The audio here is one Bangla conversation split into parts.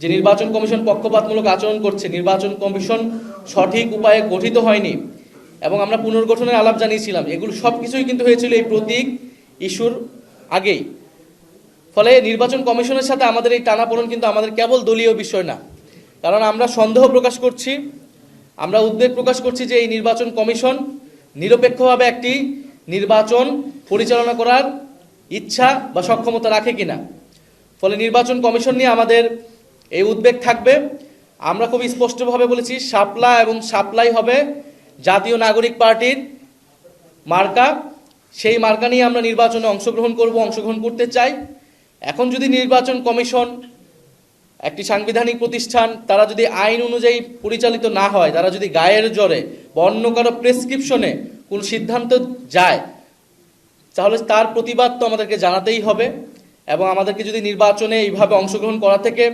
যে নির্বাচন কমিশন পক্ষপাতমূলক আচরণ করছে, নির্বাচন কমিশন সঠিক উপায়ে গঠিত হয়নি। এবং আমরা পুনর্গঠনের আলাপ জানিয়েছিলাম। এগুলো সব কিছুই কিন্তু হয়েছিল এই প্রতীক ইস্যুর আগেই। ফলে নির্বাচন কমিশনের সাথে আমাদের এই টানাপোড়ন কিন্তু আমাদের কেবল দলীয় বিষয় না। কারণ আমরা সন্দেহ প্রকাশ করছি, আমরা উদ্বেগ প্রকাশ করছি যে এই নির্বাচন কমিশন নিরপেক্ষভাবে একটি নির্বাচন পরিচালনা করার ইচ্ছা বা সক্ষমতা রাখে কিনা। ফলে নির্বাচন কমিশন নিয়ে আমাদের এই উদ্বেগ থাকবে। আমরা খুব স্পষ্টভাবে বলেছি সাপলা এবং সাপ্লাই হবে জাতীয় নাগরিক পার্টির মার্কা। সেই মার্কা নিয়ে আমরা নির্বাচনে অংশগ্রহণ করব, অংশগ্রহণ করতে চাই। এখন যদি নির্বাচন কমিশন, একটি সাংবিধানিক প্রতিষ্ঠান, তারা যদি আইন অনুযায়ী পরিচালিত না হয়, তারা যদি গায়ের জোরে বা অন্য কারও প্রেসক্রিপশনে কোন সিদ্ধান্ত যায়, তাহলে তার প্রতিবাদ তো আমাদেরকে জানাতেই হবে এবং আমাদেরকে যদি নির্বাচনে এইভাবে অংশগ্রহণ করা থেকে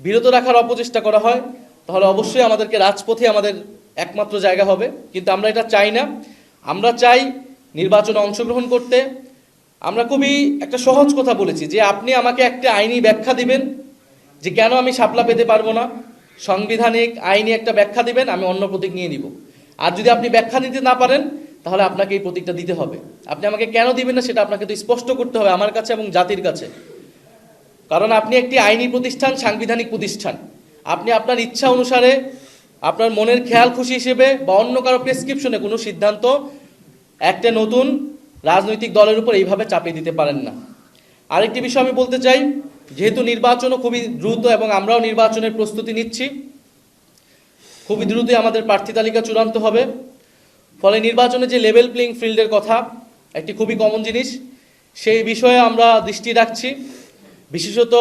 বিরত রাখার অপচেষ্টা করা হয়, তাহলে অবশ্যই আমাদেরকে রাজপথে আমাদের একমাত্র জায়গা হবে। কিন্তু আমরা এটা চাই না। আমরা চাই নির্বাচনে অংশগ্রহণ করতে। আমরা খুবই একটা সহজ কথা বলেছি যে আপনি আমাকে একটা আইনি ব্যাখ্যা দিবেন যে কেন আমি সাপলা পেতে পারব না। সাংবিধানিক আইনি একটা ব্যাখ্যা দিবেন, আমি অন্য প্রতীক নিয়ে নিব। আর যদি আপনি ব্যাখ্যা দিতে না পারেন, তাহলে আপনাকে এই প্রতীকটা দিতে হবে। আপনি আমাকে কেন দিবেন না সেটা আপনাকে তো স্পষ্ট করতে হবে আমার কাছে এবং জাতির কাছে। কারণ আপনি একটি আইনি প্রতিষ্ঠান, সাংবিধানিক প্রতিষ্ঠান। আপনি আপনার ইচ্ছা অনুসারে আপনার মনের খেয়াল খুশি হিসেবে বা অন্য কারও প্রেসক্রিপশনে কোনো সিদ্ধান্ত একটা নতুন রাজনৈতিক দলের উপর এইভাবে চাপিয়ে দিতে পারেন না। আরেকটি বিষয় আমি বলতে চাই, যেহেতু নির্বাচনও খুবই দ্রুত এবং আমরাও নির্বাচনের প্রস্তুতি নিচ্ছি, খুবই দ্রুতই আমাদের প্রার্থী তালিকা চূড়ান্ত হবে। ফলে নির্বাচনে যে লেভেল প্লেইং ফিল্ডের কথা, একটি খুবই কমন জিনিস, সেই বিষয়ে আমরা দৃষ্টি রাখছি। বিশেষত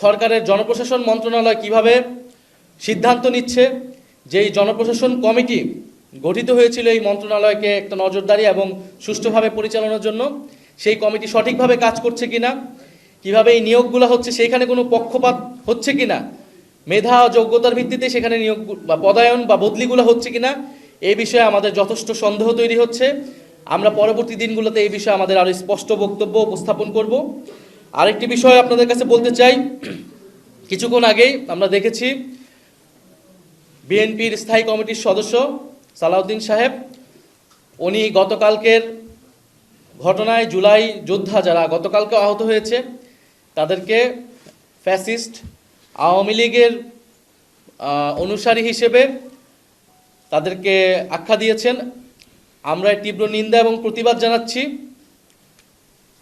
সরকারের জনপ্রশাসন মন্ত্রণালয় কীভাবে সিদ্ধান্ত নিচ্ছে যে এই জনপ্রশাসন কমিটি গঠিত হয়েছিল এই মন্ত্রণালয়কে একটা নজরদারি এবং সুষ্ঠুভাবে পরিচালনার জন্য, সেই কমিটি সঠিকভাবে কাজ করছে কিনা, কীভাবে এই নিয়োগগুলো হচ্ছে সেখানে কোনো পক্ষপাত হচ্ছে কিনা, মেধা যোগ্যতার ভিত্তিতে সেখানে নিয়োগ বা পদায়ন বা বদলিগুলো হচ্ছে কিনা এই বিষয়ে আমাদের যথেষ্ট সন্দেহ তৈরি হচ্ছে। আমরা পরবর্তী দিনগুলোতে এই বিষয়ে আমাদের আরও স্পষ্ট বক্তব্য উপস্থাপন করব। আরেকটি বিষয় আপনাদের কাছে বলতে চাই। কিছুক্ষণ আগেই আমরা দেখেছি বিএনপির স্থায়ী কমিটির সদস্য সালাউদ্দিন সাহেব। উনি গতকালকের ঘটনায় জুলাই যোদ্ধা যারা গতকালকে আহত হয়েছে, তাদেরকে ফ্যাসিস্ট আওয়ামী লীগের অনুসারী হিসেবে তাদেরকে আখ্যা দিয়েছেন। আমরা তীব্র নিন্দা এবং প্রতিবাদ জানাচ্ছি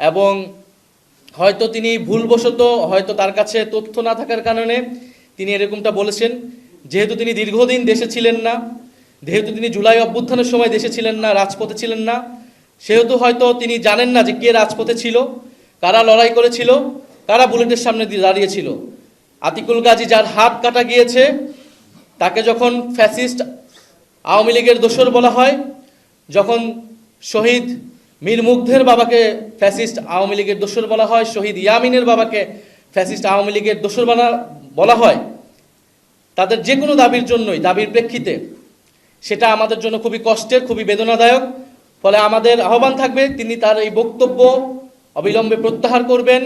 এবং হয়তো তিনি ভুলবশত হয়তো তার কাছে তথ্য না থাকার কারণে তিনি এরকমটা বলেছেন। যেহেতু তিনি দীর্ঘদিন দেশে ছিলেন না, যেহেতু তিনি জুলাই অভ্যুত্থানের সময় দেশে ছিলেন না, রাজপথে ছিলেন না, সেহেতু হয়তো তিনি জানেন না যে কে রাজপথে ছিল, কারা লড়াই করেছিল, কারা বুলেটের সামনে দাঁড়িয়েছিল। আতিকুল গাজী যার হাত কাটা গিয়েছে, তাকে যখন ফ্যাসিস্ট আওয়ামী লীগের দোসর বলা হয়, যখন শহীদ মীর মুগ্ধের বাবাকে ফ্যাসিস্ট আওয়ামী লীগের দোসর বলা হয়, শহীদ ইয়ামিনের বাবাকে ফ্যাসিস্ট আওয়ামী লীগের দোসর বলা বলা হয়। তাদের যে কোনো দাবির জন্যই, দাবির প্রেক্ষিতে। সেটা আমাদের জন্য খুবই কষ্টের, খুবই বেদনাদায়ক। ফলে আমাদের আহ্বান থাকবে, তিনি তার এই বক্তব্য অবিলম্বে প্রত্যাহার করবেন।